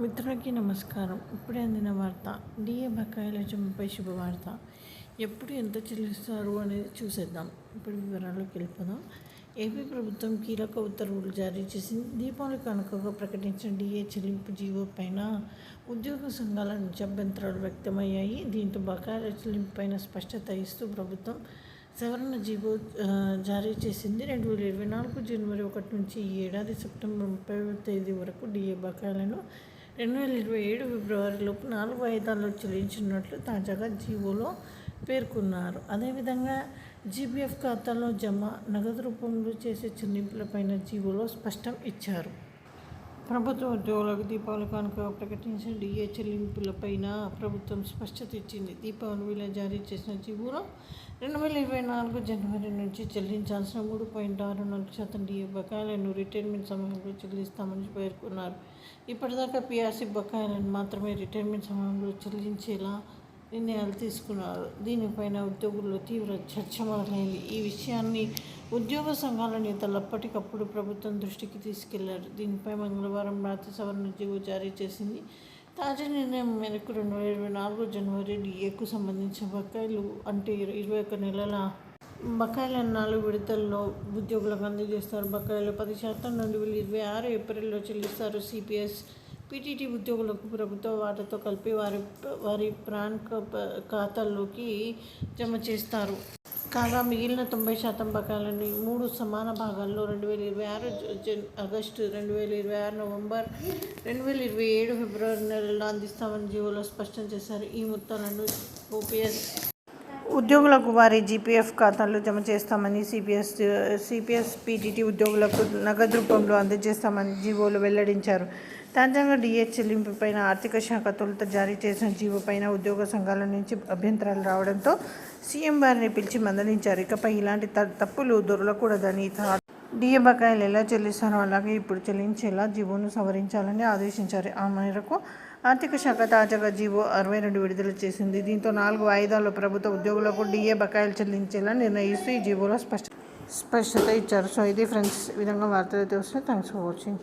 మిత్రులకి నమస్కారం. ఇప్పుడే అందిన వార్త. డిఏ బకాయిల జంపై శుభవార్త. ఎప్పుడు ఎంత చెల్లిస్తారు అనేది చూసేద్దాం. ఇప్పుడు వివరాల్లోకి వెళ్ళిపోదాం. ఏపీ ప్రభుత్వం కీలక ఉత్తర్వులు జారీ చేసింది. దీపావళి కనుకగా ప్రకటించిన డిఏ చెల్లింపు జీవో పైన ఉద్యోగ సంఘాల నుంచి అభ్యంతరాలు వ్యక్తమయ్యాయి. దీంతో బకాయిల చెల్లింపు పైన స్పష్టత ఇస్తూ ప్రభుత్వం సవరణ జీవో జారీ చేసింది. రెండు వేల ఇరవై నాలుగు జనవరి ఒకటి నుంచి ఈ ఏడాది సెప్టెంబర్ ముప్పై తేదీ వరకు డిఏ బకాయిలను రెండు వేల ఇరవై ఏడు ఫిబ్రవరిలోపు నాలుగు వాయిదాల్లో చెల్లించినట్లు తాజాగా జీవోలో పేర్కొన్నారు. అదేవిధంగా జీబీఎఫ్ ఖాతాలో జమ నగదు రూపంలో చేసే చెల్లింపులపైన జీవోలో స్పష్టం ఇచ్చారు. ప్రభుత్వ ఉద్యోగులకు దీపావళి కానుక ప్రకటించిన డిఏ చెల్లింపులపైన ప్రభుత్వం స్పష్టత ఇచ్చింది. దీపావళి జారీ చేసిన జీవోలో రెండు వేల ఇరవై నాలుగు జనవరి నుంచి చెల్లించాల్సిన మూడు పాయింట్ ఆరు నాలుగు శాతం డిఏ బకాయిలను రిటైర్మెంట్ సమయంలో చెల్లిస్తామని పేర్కొన్నారు. ఇప్పటిదాకా పిఆర్సీ బకాయిలను మాత్రమే రిటైర్మెంట్ సమయంలో చెల్లించేలా నిర్ణయాలు తీసుకున్నారు. దీనిపైన ఉద్యోగుల్లో తీవ్ర చర్చ మొదలైంది ఈ విషయాన్ని ఉద్యోగ సంఘాల నేతలు అప్పటికప్పుడు ప్రభుత్వం దృష్టికి తీసుకెళ్ళారు. దీనిపై మంగళవారం రాత్రి సవరణ జీవో జారీ చేసింది. తాజా నిర్ణయం మేరకు రెండు వేల ఇరవై నాలుగు జనవరి డిఏకు సంబంధించిన బకాయిలు అంటే ఇరవై ఒక్క నెలల బకాయిల నాలుగు విడతల్లో ఉద్యోగులకు అందజేస్తారు. బకాయిలు పది శాతం రెండు వేల ఇరవై ఆరు ఏప్రిల్లో చెల్లిస్తారు. సిపిఎస్ పీటీటీ ఉద్యోగులకు ప్రభుత్వ వాటాతో కలిపి వారి వారి ప్రాన్ ఖాతాల్లోకి జమ చేస్తారు. కాగా మిగిలిన తొంభై శాతం బకాయిలని మూడు సమాన భాగాల్లో రెండు వేల ఇరవై ఆరు జన్ ఆగస్టు రెండు వేల ఇరవై ఆరు నవంబర్ రెండు వేల ఇరవై ఏడు ఫిబ్రవరి నెలలో అందిస్తామని జీవోలో స్పష్టం చేశారు. ఈ మొత్తాలను ఓపీఎస్ ఉద్యోగులకు వారి జీపీఎఫ్ ఖాతాల్లో జమ చేస్తామని సిపిఎస్ సిపిఎస్ పీటీటీ ఉద్యోగులకు నగదు రూపంలో అందజేస్తామని జీవోలు వెల్లడించారు. తాజాగా డిఏ చెల్లింపుపై ఆర్థిక శాఖ తొలుత జారీ చేసిన జీవోపైన ఉద్యోగ సంఘాల నుంచి అభ్యంతరాలు రావడంతో సీఎం వారిని పిలిచి మందలించారు. ఇకపై ఇలాంటి తప్పులు దొరలకూడదని డిఏ బకాయిలు ఎలా చెల్లిస్తారో అలాగే ఇప్పుడు చెల్లించేలా జీవోను సవరించాలని ఆదేశించారు. ఆ మేరకు ఆర్థిక శాఖ తాజాగా జీవో అరవై రెండు విడుదల చేసింది. దీంతో నాలుగు వాయిదాల్లో ప్రభుత్వ ఉద్యోగులకు డిఏ బకాయిలు చెల్లించేలా నిర్ణయిస్తూ ఈ జీవోలో స్పష్ట స్పష్టత ఇచ్చారు. సో ఇది ఫ్రెండ్స్. విధంగా వార్తలు అయితే థ్యాంక్స్ ఫర్ వాచింగ్